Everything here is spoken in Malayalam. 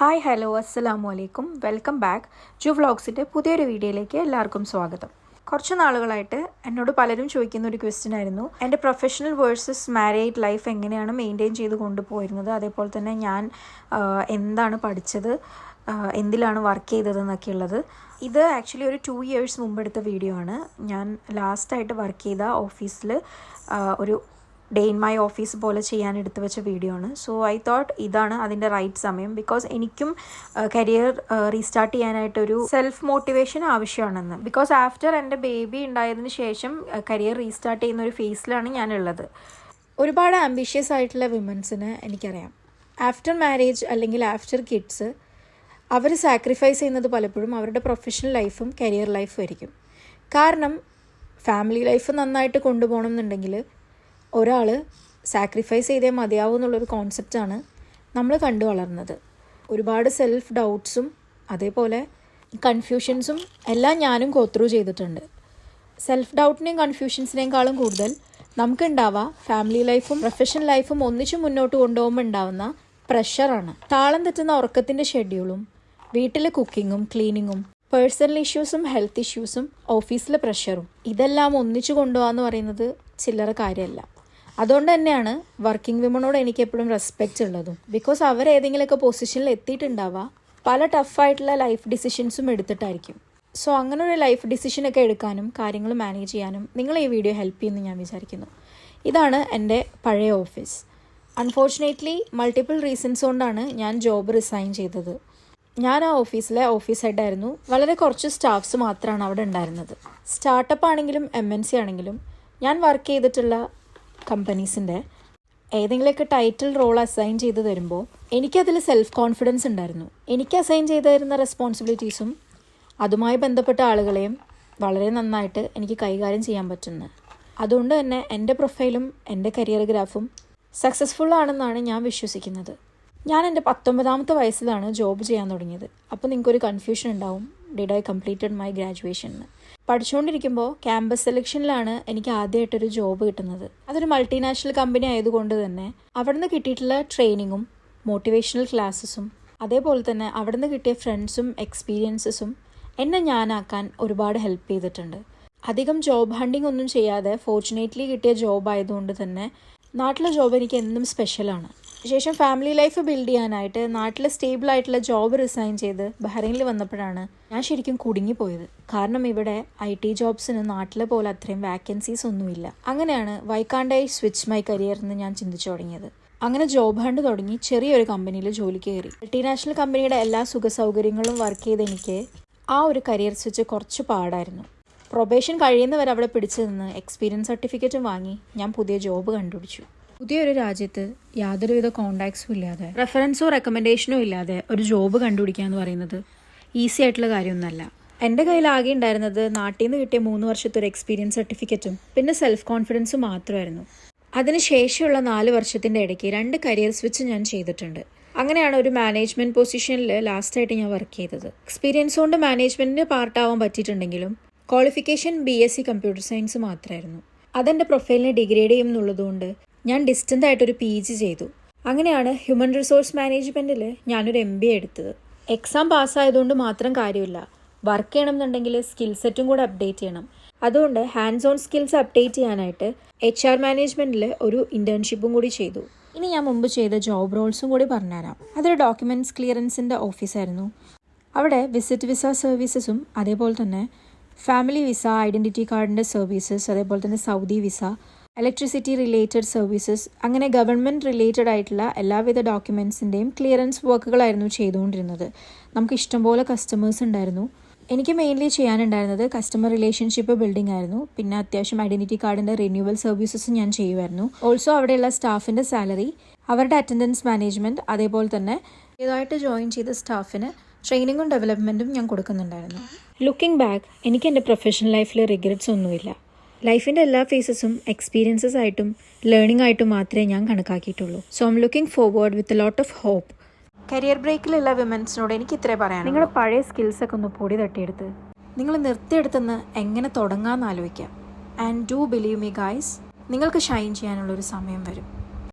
ഹായ് ഹലോ അസ്സലാമു അലൈക്കും വെൽക്കം ബാക്ക് ജു വ്ളോഗ്സിന്റെ പുതിയൊരു വീഡിയോയിലേക്ക് എല്ലാവർക്കും സ്വാഗതം. കുറച്ച് നാളുകളായിട്ട് എന്നോട് പലരും ചോദിക്കുന്ന ഒരു ക്വസ്റ്റ്യൻ ആയിരുന്നു. എന്റെ പ്രൊഫഷണൽ വേഴ്സസ് മാരീഡ് ലൈഫ് എങ്ങനെയാണ് മെയിന്റെയിൻ ചെയ്ത് കൊണ്ടുപോയിരുന്നത്? അതേപോലെ തന്നെ ഞാൻ എന്താണ് പഠിച്ചത്? എന്തിലാണ് വർക്ക് ചെയ്തതെന്നൊക്കെ ഉള്ളത്. ഇത് ആക്ച്വലി ഒരു ടു ഇയേഴ്സ് മുമ്പ് എടുത്ത വീഡിയോ ആണ്. ഞാൻ ലാസ്റ്റായിട്ട് വർക്ക് ചെയ്ത ഓഫീസിൽ ഒരു ഡേ ഇൻ മൈ ഓഫീസ് പോലെ ചെയ്യാൻ എടുത്തു വെച്ച വീഡിയോ ആണ്. സോ ഐ തോട്ട് ഇതാണ് അതിന്റെ റൈറ്റ് സമയം. ബിക്കോസ് എനിക്കും കരിയർ റീസ്റ്റാർട്ട് ചെയ്യാനായിട്ടൊരു സെൽഫ് മോട്ടിവേഷൻ ആവശ്യമാണെന്ന്. ബിക്കോസ് ആഫ്റ്റർ എന്റെ ബേബി ഉണ്ടായതിന് ശേഷം കരിയർ റീസ്റ്റാർട്ട് ചെയ്യുന്ന ഒരു ഫേസിലാണ് ഞാനുള്ളത്. ഒരുപാട് ആംബിഷ്യസ് ആയിട്ടുള്ള വിമൻസിന് എനിക്കറിയാം. ആഫ്റ്റർ മാരേജ് അല്ലെങ്കിൽ ആഫ്റ്റർ കിഡ്സ് അവർ സാക്രിഫൈസ് ചെയ്യുന്നത് പലപ്പോഴും അവരുടെ പ്രൊഫഷണൽ ലൈഫും കരിയർ ലൈഫും ആയിരിക്കും. കാരണം ഫാമിലി ലൈഫ് നന്നായിട്ട് കൊണ്ടുപോകണം എന്നുണ്ടെങ്കിൽ ഒരാൾ സാക്രിഫൈസ് ചെയ്തേ മതിയാവും എന്നുള്ളൊരു കോൺസെപ്റ്റാണ് നമ്മൾ കണ്ടു വളർന്നത്. ഒരുപാട് സെൽഫ് ഡൗട്ട്സും അതേപോലെ കൺഫ്യൂഷൻസും എല്ലാം ഞാനും ഗോത്രൂ ചെയ്തിട്ടുണ്ട്. സെൽഫ് ഡൗട്ടിനെയും കൺഫ്യൂഷൻസിനേക്കാളും കൂടുതൽ നമുക്കുണ്ടാവുക ഫാമിലി ലൈഫും പ്രൊഫഷണൽ ലൈഫും ഒന്നിച്ചു മുന്നോട്ട് കൊണ്ടുപോകുമ്പോൾ ഉണ്ടാവുന്ന പ്രഷറാണ് താളം തെറ്റുന്ന ഉറക്കത്തിന്റെ ഷെഡ്യൂളും വീട്ടിലെ കുക്കിങ്ങും ക്ലീനിങ്ങും പേഴ്സണൽ ഇഷ്യൂസും ഹെൽത്ത് ഇഷ്യൂസും ഓഫീസിലെ പ്രഷറും ഇതെല്ലാം ഒന്നിച്ചു കൊണ്ടുപോകാന്ന് പറയുന്നത് ചില്ലറ കാര്യമല്ല. അതുകൊണ്ട് തന്നെയാണ് വർക്കിംഗ് വിമണോട് എനിക്ക് എപ്പോഴും റെസ്പെക്റ്റ് ഉള്ളതും. ബിക്കോസ് അവർ ഏതെങ്കിലുമൊക്കെ പൊസിഷനിൽ എത്തിയിട്ടുണ്ടാവുക പല ടഫായിട്ടുള്ള ലൈഫ് ഡിസിഷൻസും എടുത്തിട്ടായിരിക്കും. സോ അങ്ങനെ ഒരു ലൈഫ് ഡിസിഷനൊക്കെ എടുക്കാനും കാര്യങ്ങൾ മാനേജ് ചെയ്യാനും നിങ്ങൾ ഈ വീഡിയോ ഹെൽപ്പ് ചെയ്യുമെന്ന് ഞാൻ വിചാരിക്കുന്നു. ഇതാണ് എന്റെ പഴയ ഓഫീസ് അൺഫോർച്ചുനേറ്റ്ലി മൾട്ടിപ്പിൾ റീസൺസ് കൊണ്ടാണ് ഞാൻ ജോബ് റിസൈൻ ചെയ്തത്. ഞാൻ ആ ഓഫീസിലെ ഓഫീസ് ഹെഡായിരുന്നു വളരെ കുറച്ച് സ്റ്റാഫ്സ് മാത്രമാണ് അവിടെ ഉണ്ടായിരുന്നത്. സ്റ്റാർട്ടപ്പ് ആണെങ്കിലും എം എൻ സി ആണെങ്കിലും ഞാൻ വർക്ക് ചെയ്തിട്ടുള്ള കമ്പനീസിന്റെ ഏതെങ്കിലുമൊക്കെ ടൈറ്റിൽ റോൾ അസൈൻ ചെയ്ത് തരുമ്പോൾ എനിക്കതിൽ സെൽഫ് കോൺഫിഡൻസ് ഉണ്ടായിരുന്നു. എനിക്ക് അസൈൻ ചെയ്ത് തരുന്ന റെസ്പോൺസിബിലിറ്റീസും അതുമായി ബന്ധപ്പെട്ട ആളുകളെയും വളരെ നന്നായിട്ട് എനിക്ക് കൈകാര്യം ചെയ്യാൻ പറ്റുന്നു. അതുകൊണ്ട് തന്നെ എന്റെ പ്രൊഫൈലും എന്റെ കരിയർ ഗ്രാഫും സക്സസ്ഫുൾ ആണെന്നാണ് ഞാൻ വിശ്വസിക്കുന്നത്. ഞാൻ എന്റെ പത്തൊമ്പതാമത്തെ വയസ്സിലാണ് ജോബ് ചെയ്യാൻ തുടങ്ങിയത്. അപ്പോൾ നിങ്ങൾക്കൊരു കൺഫ്യൂഷൻ ഉണ്ടാവും. Did I completed my graduation എന്ന് പഠിച്ചുകൊണ്ടിരിക്കുമ്പോൾ ക്യാമ്പസ് സെലക്ഷനിലാണ് എനിക്ക് ആദ്യമായിട്ടൊരു ജോബ് കിട്ടുന്നത്. അതൊരു മൾട്ടിനാഷണൽ കമ്പനി ആയതുകൊണ്ട് തന്നെ അവിടുന്ന് കിട്ടിയിട്ടുള്ള ട്രെയിനിങ്ങും മോട്ടിവേഷണൽ ക്ലാസ്സസും അതേപോലെ തന്നെ അവിടുന്ന് കിട്ടിയ ഫ്രണ്ട്സും എക്സ്പീരിയൻസസും എന്നെ ഞാനാക്കാൻ ഒരുപാട് ഹെൽപ്പ് ചെയ്തിട്ടുണ്ട്. അധികം ജോബ് ഹണ്ടിങ് ഒന്നും ചെയ്യാതെ ഫോർച്ചുനേറ്റ്ലി കിട്ടിയ ജോബ് ആയതുകൊണ്ട് തന്നെ നാട്ടിലെ ജോബ് എനിക്ക് എന്നും സ്പെഷ്യലാണ് ശേഷം ഫാമിലി ലൈഫ് ബിൽഡ് ചെയ്യാനായിട്ട് നാട്ടിൽ സ്റ്റേബിൾ ആയിട്ടുള്ള ജോബ് റിസൈൻ ചെയ്ത് ബഹ്റൈനിൽ വന്നപ്പോഴാണ് ഞാൻ ശരിക്കും കുടുങ്ങിപ്പോയത്. കാരണം ഇവിടെ ഐ ടി ജോബ്സിന് നാട്ടിലെ പോലെ അത്രയും വാക്കൻസീസ് ഒന്നുമില്ല. അങ്ങനെയാണ് വൈക്കാണ്ടായി സ്വിച്ച് മൈ കരിയർ എന്ന് ഞാൻ ചിന്തിച്ചു തുടങ്ങിയത്. അങ്ങനെ ജോബ് ഹണ്ട് തുടങ്ങി ചെറിയൊരു കമ്പനിയിൽ ജോലിക്ക് കയറി. മൾട്ടിനാഷണൽ കമ്പനിയുടെ എല്ലാ സുഖ സൗകര്യങ്ങളും വർക്ക് ചെയ്ത് എനിക്ക് ആ ഒരു കരിയർ സ്വിച്ച് കുറച്ച് പാടായിരുന്നു. പ്രൊബേഷൻ കഴിയുന്നവരെ അവിടെ പിടിച്ചു നിന്ന് എക്സ്പീരിയൻസ് സർട്ടിഫിക്കറ്റും വാങ്ങി ഞാൻ പുതിയ ജോബ് കണ്ടുപിടിച്ചു. പുതിയൊരു രാജ്യത്ത് യാതൊരുവിധ കോണ്ടാക്ട്സും ഇല്ലാതെ റെഫറൻസോ റെക്കമെൻഡേഷനോ ഇല്ലാതെ ഒരു ജോബ് കണ്ടുപിടിക്കുക എന്ന് പറയുന്നത് ഈസി ആയിട്ടുള്ള കാര്യമൊന്നുമല്ല. എന്റെ കയ്യിൽ ആകെ ഉണ്ടായിരുന്നത് നാട്ടിൽ നിന്ന് കിട്ടിയ മൂന്ന് വർഷത്തെ ഒരു എക്സ്പീരിയൻസ് സർട്ടിഫിക്കറ്റും പിന്നെ സെൽഫ് കോൺഫിഡൻസും മാത്രമായിരുന്നു. അതിനുശേഷമുള്ള നാല് വർഷത്തിന്റെ ഇടയ്ക്ക് രണ്ട് കരിയർ സ്വിച്ച് ഞാൻ ചെയ്തിട്ടുണ്ട്. അങ്ങനെയാണ് ഒരു മാനേജ്മെന്റ് പൊസിഷനിൽ ലാസ്റ്റായിട്ട് ഞാൻ വർക്ക് ചെയ്തത്. എക്സ്പീരിയൻസ് കൊണ്ട് മാനേജ്മെന്റിന് പാർട്ടാവാൻ പറ്റിയിട്ടുണ്ടെങ്കിലും qualification B S C computer science മാത്രമായിരുന്നു. അതെന്റെ പ്രൊഫൈലിനെ ഡിഗ്രേഡ് ചെയ്യും എന്നുള്ളതുകൊണ്ട് ഞാൻ ഡിസ്റ്റന്റ് ആയിട്ടൊരു പി ജി ചെയ്തു. അങ്ങനെയാണ് ഹ്യൂമൻ റിസോഴ്സ് മാനേജ്മെന്റിൽ ഞാനൊരു എം ബി എടുത്തത്. എക്സാം പാസ്സായതുകൊണ്ട് മാത്രം കാര്യമില്ല. വർക്ക് ചെയ്യണമെന്നുണ്ടെങ്കിൽ സ്കിൽ സെറ്റും കൂടെ അപ്ഡേറ്റ് ചെയ്യണം. അതുകൊണ്ട് ഹാൻഡ്സ് ഓൺ സ്കിൽസ് അപ്ഡേറ്റ് ചെയ്യാനായിട്ട് എച്ച് ആർ മാനേജ്മെന്റിൽ ഒരു ഇന്റേൺഷിപ്പും കൂടി ചെയ്തു. ഇനി ഞാൻ മുമ്പ് ചെയ്ത ജോബ് റോൾസും കൂടി പറഞ്ഞുതരാം. അതൊരു ഡോക്യുമെന്റ്സ് ക്ലിയറൻസിന്റെ ഓഫീസായിരുന്നു അവിടെ വിസിറ്റ് വിസ സർവീസസും അതേപോലെ തന്നെ ഫാമിലി വിസ ഐഡന്റിറ്റി കാർഡിന്റെ സർവീസസ് അതേപോലെ തന്നെ Saudi visa electricity related services അങ്ങനെ ഗവൺമെന്റ് റിലേറ്റഡ് ആയിട്ടുള്ള എല്ലാവിധ ഡോക്യുമെൻസിന്റെയും ക്ലിയറൻസ് വർക്കുകളായിരുന്നു ചെയ്തുകൊണ്ടിരുന്നത്. നമുക്ക് ഇഷ്ടംപോലെ കസ്റ്റമേഴ്സ് ഉണ്ടായിരുന്നു. എനിക്ക് മെയിൻലി ചെയ്യാനുണ്ടായിരുന്നത് കസ്റ്റമർ റിലേഷൻഷിപ്പ് ബിൽഡിംഗ് ആയിരുന്നു. പിന്നെ അത്യാവശ്യം ഐഡന്റിറ്റി കാർഡിന്റെ റിന്യൂവൽ സർവീസസ് ഞാൻ ചെയ്യുമായിരുന്നു. ഓൾസോ അവിടെയുള്ള സ്റ്റാഫിന്റെ സാലറി അവരുടെ അറ്റൻഡൻസ് മാനേജ്മെന്റ് അതേപോലെ തന്നെ ഏതായിട്ട് ജോയിൻ ചെയ്ത സ്റ്റാഫിന് ട്രെയിനിങ്ങും ഡെവലപ്മെന്റും ഞാൻ കൊടുക്കുന്നുണ്ടായിരുന്നു. ലുക്കിംഗ് ബാക്ക് എനിക്ക് എന്റെ പ്രൊഫഷണൽ ലൈഫിൽ റിഗ്രറ്റ്സ് ഒന്നുമില്ല. ലൈഫിന്റെ എല്ലാ ഫേസസും എക്സ്പീരിയൻസസ് ആയിട്ടും ലേണിംഗ് ആയിട്ടും മാത്രമേ ഞാൻ കണക്കാക്കിയിട്ടുള്ളൂ. So I'm looking forward with lot of hope career ബ്രേക്കിലുള്ള വിമൻസിനോട് എനിക്ക് ഇത്രേ പറയാം നിങ്ങളുടെ പഴയ സ്കിൽസ് ഒക്കെ ഒന്ന് പൊടി തട്ടിയെടുത്ത്. നിങ്ങൾ നിർത്തിയെടുത്തെന്ന് എങ്ങനെ തുടങ്ങാമെന്ന് ആലോചിക്കാം. And do believe me guys നിങ്ങൾക്ക് ഷൈൻ ചെയ്യാനുള്ളൊരു സമയം വരും.